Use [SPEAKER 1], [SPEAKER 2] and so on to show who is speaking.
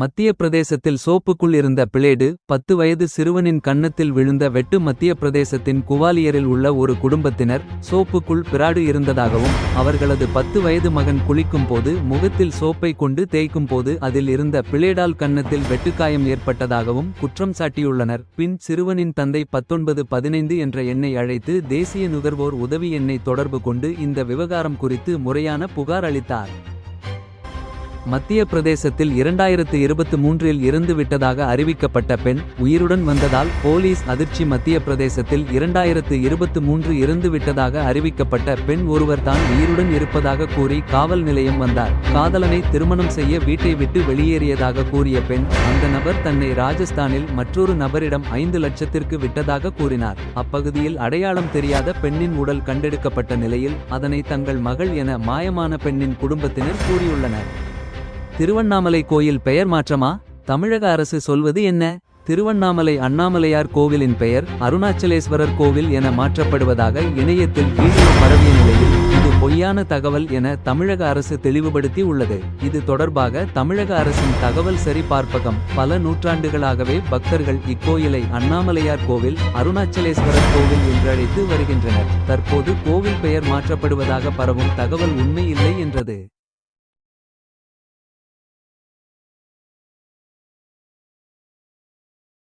[SPEAKER 1] மத்திய பிரதேசத்தில் சோப்புக்குள் இருந்த பிளேடு பத்து வயது சிறுவனின் கன்னத்தில் விழுந்த வெட்டு மத்திய பிரதேசத்தின் குவாலியரில் உள்ள ஒரு குடும்பத்தினர் சோப்புக்குள் பிராடு இருந்ததாகவும் அவர்களது பத்து வயது மகன் குளிக்கும் போது முகத்தில் சோப்பை கொண்டு தேய்க்கும் போது அதில் இருந்த பிளேடால் கன்னத்தில் வெட்டுக்காயம் ஏற்பட்டதாகவும் குற்றம் சாட்டியுள்ளனர். பின் சிறுவனின் தந்தை பத்தொன்பது பதினைந்து என்ற எண்ணை அழைத்து தேசிய நுகர்வோர் உதவி எண்ணை தொடர்பு கொண்டு இந்த விவகாரம் குறித்து முறையான புகார் அளித்தார். மத்திய பிரதேசத்தில் இரண்டாயிரத்து இருபத்து மூன்றில் இறந்துவிட்டதாக அறிவிக்கப்பட்ட பெண் உயிருடன் வந்ததால் போலீஸ் அதிர்ச்சி மத்திய பிரதேசத்தில் இரண்டாயிரத்து இருபத்து மூன்று இறந்துவிட்டதாக அறிவிக்கப்பட்ட பெண் ஒருவர் தான் உயிருடன் இருப்பதாக கூறி காவல் நிலையம் வந்தார். காதலனை திருமணம் செய்ய வீட்டை விட்டு வெளியேறியதாக கூறிய பெண் அந்த நபர் தன்னை ராஜஸ்தானில் மற்றொரு நபரிடம் ஐந்து லட்சத்திற்கு விட்டதாக கூறினார். அப்பகுதியில் அடையாளம் தெரியாத பெண்ணின் உடல் கண்டெடுக்கப்பட்ட நிலையில் அதனை தங்கள் மகள் என மாயமான பெண்ணின் குடும்பத்தினர் கூறியுள்ளனர். திருவண்ணாமலை கோயில் பெயர் மாற்றமா? தமிழக அரசு சொல்வது என்ன? திருவண்ணாமலை அண்ணாமலையார் கோவிலின் பெயர் அருணாச்சலேஸ்வரர் கோவில் என மாற்றப்படுவதாக இணையத்தில் வீடியோ பரவிய நிலையில் இது பொய்யான தகவல் என தமிழக அரசு தெளிவுபடுத்தி உள்ளது. இது தொடர்பாக தமிழக அரசின் தகவல் சரிபார்ப்பகம் பல நூற்றாண்டுகளாகவே பக்தர்கள் இக்கோயிலை அண்ணாமலையார் கோவில் அருணாச்சலேஸ்வரர் கோவில் என்று அழைத்து வருகின்றனர். தற்போது கோவில் பெயர் மாற்றப்படுவதாக பரவும் தகவல் உண்மை இல்லை என்றது.